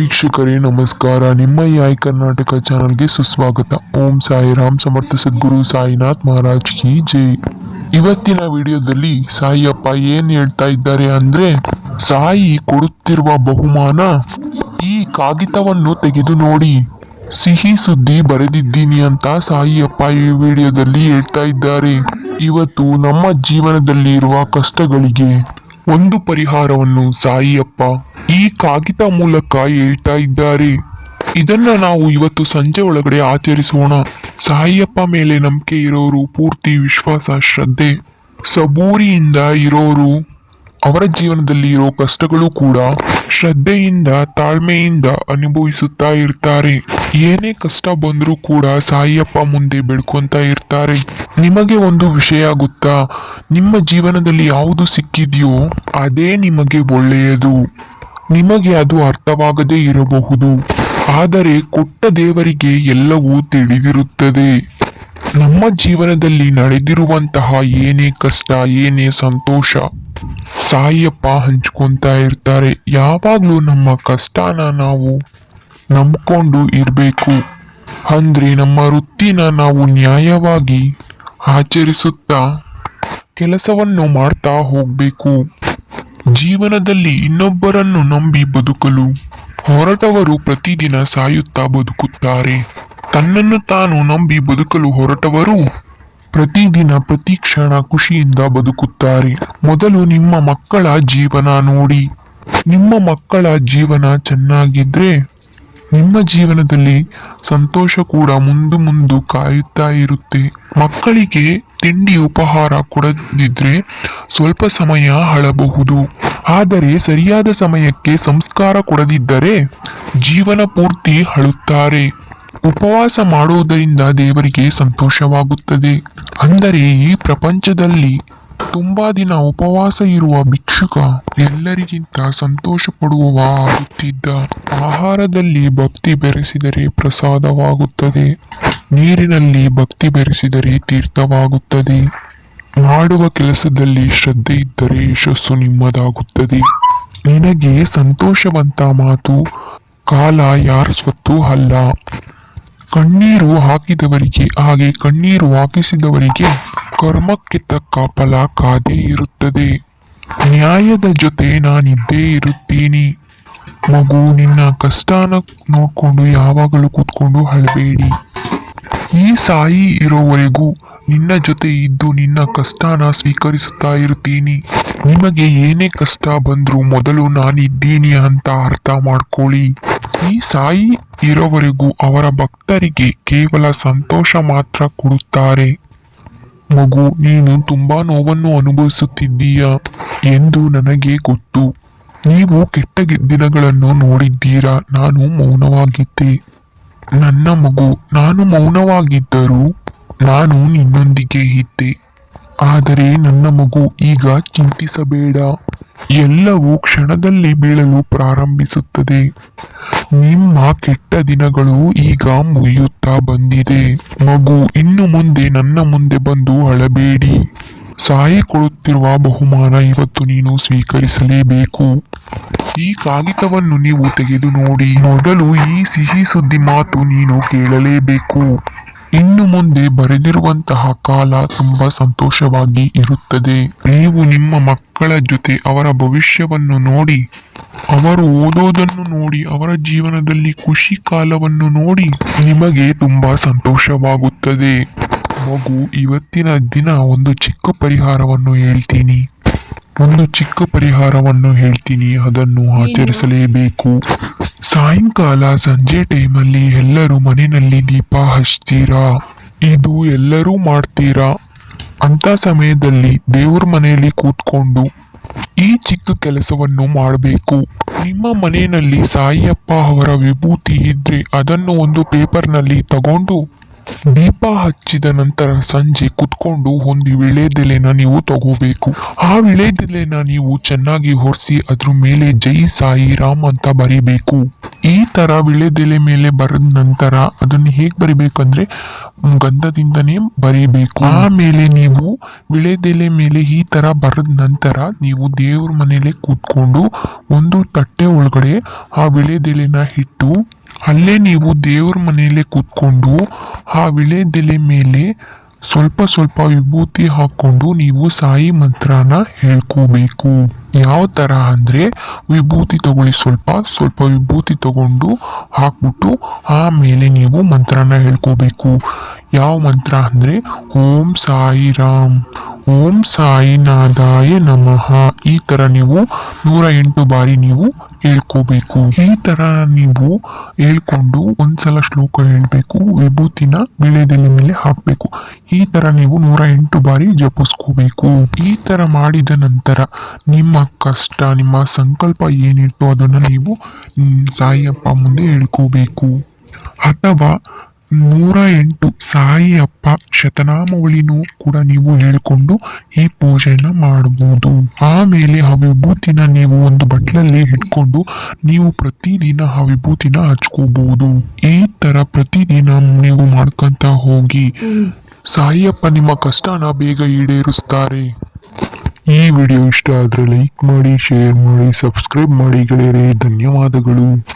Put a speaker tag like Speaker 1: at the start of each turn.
Speaker 1: ವೀಕ್ಷಕರೇ, ನಮಸ್ಕಾರ. ನಿಮ್ಮ ಐ ಕರ್ನಾಟಕ ಚಾನಲ್ಗೆ ಸುಸ್ವಾಗತ. ಓಂ ಸಾಯಿ ರಾಮ್ ಸಮರ್ಥ ಸದ್ಗುರು ಸಾಯಿನಾಥ್ ಮಹಾರಾಜ್ ಕಿ ಜೈ. ಇವತ್ತಿನ ವಿಡಿಯೋದಲ್ಲಿ ಸಾಯಿಯಪ್ಪ ಏನ್ ಹೇಳ್ತಾ ಇದ್ದಾರೆ ಅಂದ್ರೆ, ಸಾಯಿ ಕೊಡುತ್ತಿರುವ ಬಹುಮಾನ ಈ ಕಾಗಿತವನ್ನು ತೆಗೆದು ನೋಡಿ. ಸಿಹಿ ಸುದ್ದಿ ಬರೆದಿದ್ದೀನಿ ಅಂತ ಸಾಯಿಯಪ್ಪ ಈ ವಿಡಿಯೋದಲ್ಲಿ ಹೇಳ್ತಾ ಇದ್ದಾರೆ. ಇವತ್ತು ನಮ್ಮ ಜೀವನದಲ್ಲಿ ಇರುವ ಕಷ್ಟಗಳಿಗೆ ಒಂದು ಪರಿಹಾರವನ್ನು ಸಾಯಿಯಪ್ಪ ಈ ಕಾಗಿತ ಮೂಲಕ ಹೇಳ್ತಾ ಇದ್ದಾರೆ. ಇದನ್ನ ನಾವು ಇವತ್ತು ಸಂಜೆ ಒಳಗಡೆ ಆಚರಿಸೋಣ. ಸಾಯಿಯಪ್ಪ ಮೇಲೆ ನಂಬಿಕೆ ಇರೋರು ಪೂರ್ತಿ ವಿಶ್ವಾಸ, ಶ್ರದ್ಧೆ. ಸಬೂರಿಯಿಂದ ಇರೋರು, ಅವರ ಜೀವನದಲ್ಲಿ ಇರೋ ಕಷ್ಟಗಳು ಕೂಡ ಶ್ರದ್ಧೆಯಿಂದ, ತಾಳ್ಮೆಯಿಂದ ಅನುಭವಿಸುತ್ತಾ ಇರ್ತಾರೆ. ಏನೇ ಕಷ್ಟ ಬಂದರೂ ಕೂಡ ಸಾಯಿಯಪ್ಪ ಮುಂದೆ ಬೆಳ್ಕೊಂತ ಇರ್ತಾರೆ. ನಿಮಗೆ ಒಂದು ವಿಷಯ ಗೊತ್ತಾ? ನಿಮ್ಮ ಜೀವನದಲ್ಲಿ ಯಾವುದು ಸಿಕ್ಕಿದೆಯೋ, ಅದೇ ನಿಮಗೆ ಒಳ್ಳೆಯದು. ನಿಮಗೆ ಅದು ಅರ್ಥವಾಗದೇ ಇರಬಹುದು. ಆದರೆ ಕೊಟ್ಟ ದೇವರಿಗೆ ಎಲ್ಲವೂ ತಿಳಿದಿರುತ್ತದೆ. ನಮ್ಮ ಜೀವನದಲ್ಲಿ ನಡೆದಿರುವಂತಹ ಏನೇ ಕಷ್ಟ, ಏನೇ ಸಂತೋಷ, ಸಾಯಪ್ಪ ಹಂಚ್ಕೊಂತ ಇರ್ತಾರೆ. ಯಾವಾಗಲೂ ನಮ್ಮ ಕಷ್ಟನ ನಾವು ನಂಬ್ಕೊಂಡು ಇರಬೇಕು. ಅಂದ್ರೆ ನಮ್ಮ ವೃತ್ತಿನ ನಾವು ನ್ಯಾಯವಾಗಿ ಆಚರಿಸುತ್ತಾ ಕೆಲಸವನ್ನು ಮಾಡ್ತಾ ಹೋಗ್ಬೇಕು. ಜೀವನದಲ್ಲಿ ಇನ್ನೊಬ್ಬರನ್ನು ನಂಬಿ ಬದುಕಲು ಹೊರಟವರು ಪ್ರತಿದಿನ ಸಾಯುತ್ತಾ ಬದುಕುತ್ತಾರೆ. ತನ್ನನ್ನು ತಾನು ನಂಬಿ ಬದುಕಲು ಹೊರಟವರು ಪ್ರತಿದಿನ ಪ್ರತಿ ಕ್ಷಣ ಖುಷಿಯಿಂದ ಬದುಕುತ್ತಾರೆ. ಮೊದಲು ನಿಮ್ಮ ಮಕ್ಕಳ ಜೀವನ ನೋಡಿ. ನಿಮ್ಮ ಮಕ್ಕಳ ಜೀವನ ಚೆನ್ನಾಗಿದ್ರೆ ನಿಮ್ಮ ಜೀವನದಲ್ಲಿ ಸಂತೋಷ ಕೂಡ ಮುಂದು ಮುಂದು ಕಾಯುತ್ತಾ ಇರುತ್ತೆ. ಮಕ್ಕಳಿಗೆ ತಿಂಡಿ ಉಪಹಾರ ಕೊಡದಿದ್ರೆ ಸ್ವಲ್ಪ ಸಮಯ ಹಳಬಹುದು. ಆದರೆ ಸರಿಯಾದ ಸಮಯಕ್ಕೆ ಸಂಸ್ಕಾರ ಕೊಡದಿದ್ದರೆ ಜೀವನ ಪೂರ್ತಿ ಹಳುತ್ತಾರೆ ಉಪವಾಸ ಮಾಡುವುದರಿಂದ ದೇವರಿಗೆ ಸಂತೋಷವಾಗುತ್ತದೆ. ಅಂದರೆ ಈ ಪ್ರಪಂಚದಲ್ಲಿ ತುಂಬಾ ದಿನ ಉಪವಾಸ ಇರುವ ಭಿಕ್ಷುಕ ಎಲ್ಲರಿಗಿಂತ ಸಂತೋಷ ಪಡುವವ ಆಗುತ್ತಿದ್ದ ಆಹಾರದಲ್ಲಿ ಭಕ್ತಿ ಬೆರೆಸಿದರೆ ಪ್ರಸಾದವಾಗುತ್ತದೆ. ನೀರಿನಲ್ಲಿ ಭಕ್ತಿ ಬೆರೆಸಿದರೆ ತೀರ್ಥವಾಗುತ್ತದೆ. ಮಾಡುವ ಕೆಲಸದಲ್ಲಿ ಶ್ರದ್ಧೆ ಇದ್ದರೆ ಯಶಸ್ಸು ನಿಮ್ಮದಾಗುತ್ತದೆ. ನಿನಗೆ ಸಂತೋಷವಂತ ಮಾತು, ಕಾಲ ಯಾರ ಸ್ವತ್ತು ಅಲ್ಲ. ಕಣ್ಣೀರು ಹಾಕಿದವರಿಗೆ, ಹಾಗೆ ಕಣ್ಣೀರು ಹಾಕಿಸಿದವರಿಗೆ ಕರ್ಮಕ್ಕೆ ತಕ್ಕ ಫಲ ಕಾದೇ ಇರುತ್ತದೆ. ನ್ಯಾಯದ ಜೊತೆ ನಾನಿದ್ದೇ ಇರುತ್ತೀನಿ. ಮಗು, ನಿನ್ನ ಕಷ್ಟನ ನೋಡ್ಕೊಂಡು ಯಾವಾಗಲೂ ಕೂತ್ಕೊಂಡು ಅಳಬೇಡಿ. ಈ ಸಾಯಿ ಇರೋವರೆಗೂ ನಿನ್ನ ಜೊತೆ ಇದ್ದು ನಿನ್ನ ಕಷ್ಟನ ಸ್ವೀಕರಿಸುತ್ತಾ ಇರ್ತೀನಿ ನಿಮಗೆ ಏನೇ ಕಷ್ಟ ಬಂದರೂ ಮೊದಲು ನಾನಿದ್ದೀನಿ ಅಂತ ಅರ್ಥ ಮಾಡ್ಕೊಳ್ಳಿ. ಈ ಸಾಯಿ ಇರೋವರೆಗೂ ಅವರ ಭಕ್ತರಿಗೆ ಕೇವಲ ಸಂತೋಷ ಮಾತ್ರ ಕೊಡುತ್ತಾರೆ. ಮಗು, ನೀನು ತುಂಬಾ ನೋವನ್ನು ಅನುಭವಿಸುತ್ತಿದ್ದೀಯ ಎಂದು ನನಗೆ ಗೊತ್ತು. ನೀವು ಕೆಟ್ಟ ದಿನಗಳನ್ನು ನೋಡಿದ್ದೀರಾ? ನಾನು ಮೌನವಾಗಿದ್ದೆ. ನನ್ನ ಮಗು, ನಾನು ಮೌನವಾಗಿದ್ದರೂ ನಾನು ನಿನ್ನೊಂದಿಗೆ ಇದ್ದೆ. ಆದರೆ ನನ್ನ ಮಗು ಈಗ ಚಿಂತಿಸಬೇಡ. ಎಲ್ಲವೂ ಕ್ಷಣದಲ್ಲಿ ಬೀಳಲು ಪ್ರಾರಂಭಿಸುತ್ತದೆ. ನಿಮ್ಮ ಕೆಟ್ಟ ದಿನಗಳು ಈಗ ಮುಗಿಯುತ್ತಾ ಬಂದಿದೆ. ಮಗು, ಇನ್ನು ಮುಂದೆ ನನ್ನ ಮುಂದೆ ಬಂದು ಅಳಬೇಡಿ. ಸಾಯಿ ಕೊಡುತ್ತಿರುವ ಬಹುಮಾನ ಇವತ್ತು ನೀನು ಸ್ವೀಕರಿಸಲೇಬೇಕು. ಈ ಕಾಗಿತವನ್ನು ನೀವು ತೆಗೆದು ನೋಡಿ ಮೊದಲು ಈ ಸಿಹಿ ಸುದ್ದಿ ಮಾತು ನೀನು ಕೇಳಲೇಬೇಕು. ಇನ್ನು ಮುಂದೆ ಬರೆದಿರುವಂತಹ ಕಾಲ ತುಂಬಾ ಸಂತೋಷವಾಗಿ ಇರುತ್ತದೆ. ನೀವು ನಿಮ್ಮ ಮಕ್ಕಳ ಜೊತೆ ಅವರ ಭವಿಷ್ಯವನ್ನು ನೋಡಿ, ಅವರು ಓದೋದನ್ನು ನೋಡಿ, ಅವರ ಜೀವನದಲ್ಲಿ ಖುಷಿ ಕಾಲವನ್ನು ನೋಡಿ ನಿಮಗೆ ತುಂಬಾ ಸಂತೋಷವಾಗುತ್ತದೆ. ಮಗು, ಇವತ್ತಿನ ದಿನ ಒಂದು ಚಿಕ್ಕ ಪರಿಹಾರವನ್ನು ಹೇಳ್ತೀನಿ. ಒಂದು ಚಿಕ್ಕ ಪರಿಹಾರವನ್ನು ಹೇಳ್ತೀನಿ ಅದನ್ನು ಆಚರಿಸಲೇಬೇಕು. ಸಾಯಂಕಾಲ ಸಂಜೆ ಟೈಮಲ್ಲಿ ಎಲ್ಲರೂ ಮನೆಯಲ್ಲಿ ದೀಪ ಹಚ್ತೀರಾ? ಇದು ಎಲ್ಲರೂ ಮಾಡ್ತೀರಾ? ಅಂತ ಸಮಯದಲ್ಲಿ ದೇವ್ರ ಮನೆಯಲ್ಲಿ ಕೂತ್ಕೊಂಡು ಈ ಚಿಕ್ಕ ಕೆಲಸವನ್ನು ಮಾಡಬೇಕು. ನಿಮ್ಮ ಮನೆಯಲ್ಲಿ ಸಾಯಿಯಪ್ಪ ಅವರ ವಿಭೂತಿ ಇದ್ರೆ ಅದನ್ನು ಒಂದು ಪೇಪರ್ನಲ್ಲಿ ತಗೊಂಡು ದೀಪ ಹಚ್ಚಿದ ನಂತರ ಸಂಜೆ ಕುತ್ಕೊಂಡು ಒಂದು ವಿಳೆದೆಲೆನ ನೀವು ತಗೋಬೇಕು. ಆ ವಿಳೆದೆಲೆನ ನೀವು ಚೆನ್ನಾಗಿ ಹೊರಿಸಿ ಅದ್ರ ಮೇಲೆ ಜೈ ಸಾಯಿ ರಾಮ್ ಅಂತ ಬರಿಬೇಕು. ಈ ತರ ವಿಳೆದೆಲೆ ಮೇಲೆ ಬರೆದ ನಂತರ ಅದನ್ನು ಹೇಗೆ ಬರಿಬೇಕಂದ್ರೆ ಗಂಧದಿಂದನೇ ಬರೀಬೇಕು. ಆಮೇಲೆ ನೀವು ವಿಳೆದೆಲೆ ಮೇಲೆ ಈ ತರ ಬರೆದ ನಂತರ ನೀವು ದೇವ್ರ ಮನೇಲೆ ಕೂತ್ಕೊಂಡು ಒಂದು ತಟ್ಟೆ ಒಳಗಡೆ ಆ ವಿಳೆದೆಲೆನ ಇಟ್ಟು ಅಲ್ಲೇ ನೀವು ದೇವ್ರ ಮನೆಯಲ್ಲೇ ಕೂತ್ಕೊಂಡು ಆ ವಿಳೆದೆಲೆ ಮೇಲೆ ಸ್ವಲ್ಪ ಸ್ವಲ್ಪ ವಿಭೂತಿ ಹಾಕೊಂಡು ನೀವು ಸಾಯಿ ಮಂತ್ರನ ಹೇಳ್ಕೋಬೇಕು. ಯಾವ ತರ ಅಂದ್ರೆ ವಿಭೂತಿ ತಗೊಳ್ಳಿ ಸ್ವಲ್ಪ ಸ್ವಲ್ಪ ವಿಭೂತಿ ತಗೊಂಡು ಹಾಕ್ಬಿಟ್ಟು ಆಮೇಲೆ ನೀವು ಮಂತ್ರನ ಹೇಳ್ಕೋಬೇಕು. ಯಾವ ಮಂತ್ರ ಅಂದ್ರೆ ಓಂ ಸಾಯಿ ರಾಮ್. ಓಂ ಸಾಯಿನಾದಾಯ ನಮಃ. ಈ ತರ ನೀವು ನೂರ ಎಂಟು ಬಾರಿ ನೀವು ಹೇಳ್ಕೋಬೇಕು. ಈ ತರ ನೀವು ಹೇಳ್ಕೊಂಡು ಒಂದ್ಸಲ ಶ್ಲೋಕ ಹೇಳ್ಬೇಕು. ವಿಭೂತಿನ ವಿಳೆದೆಲೆ ಮೇಲೆ ಹಾಕ್ಬೇಕು. ಈ ತರ ನೀವು ನೂರ ಎಂಟು ಬಾರಿ ಜಪಿಸ್ಕೋಬೇಕು. ಈ ತರ ಮಾಡಿದ ನಂತರ ನಿಮ್ಮ ಕಷ್ಟ, ನಿಮ್ಮ ಸಂಕಲ್ಪ ಏನಿತ್ತು ಅದನ್ನ ನೀವು ಸಾಯಿಯಪ್ಪ ಮುಂದೆ ಹೇಳ್ಕೋಬೇಕು. ಅಥವಾ ನೂರ ಎಂಟು ಸಾಯಿ ಅಪ್ಪ ಕೂಡ ನೀವು ಹೇಳಿಕೊಂಡು ಈ ಪೂಜೆನ ಮಾಡಬಹುದು. ಆಮೇಲೆ ಆ ವಿಭೂತಿನ ನೀವು ಒಂದು ಬಟ್ಲಲ್ಲಿ ಇಟ್ಕೊಂಡು ನೀವು ಪ್ರತಿದಿನ ಆ ವಿಭೂತಿನ ಹಚ್ಕೋಬಹುದು. ಈ ತರ ಪ್ರತಿದಿನ ನೀವು ಮಾಡ್ಕೊಂತ ಹೋಗಿ. ಸಾಯಿಯಪ್ಪ ನಿಮ್ಮ ಕಷ್ಟನ ಬೇಗ ಈಡೇರಿಸ್ತಾರೆ. ಈ ವಿಡಿಯೋ ಇಷ್ಟ ಆದ್ರೆ ಲೈಕ್ ಮಾಡಿ, ಶೇರ್ ಮಾಡಿ, ಸಬ್ಸ್ಕ್ರೈಬ್ ಮಾಡಿ ಗೆಳೆಯರೇ. ಧನ್ಯವಾದಗಳು.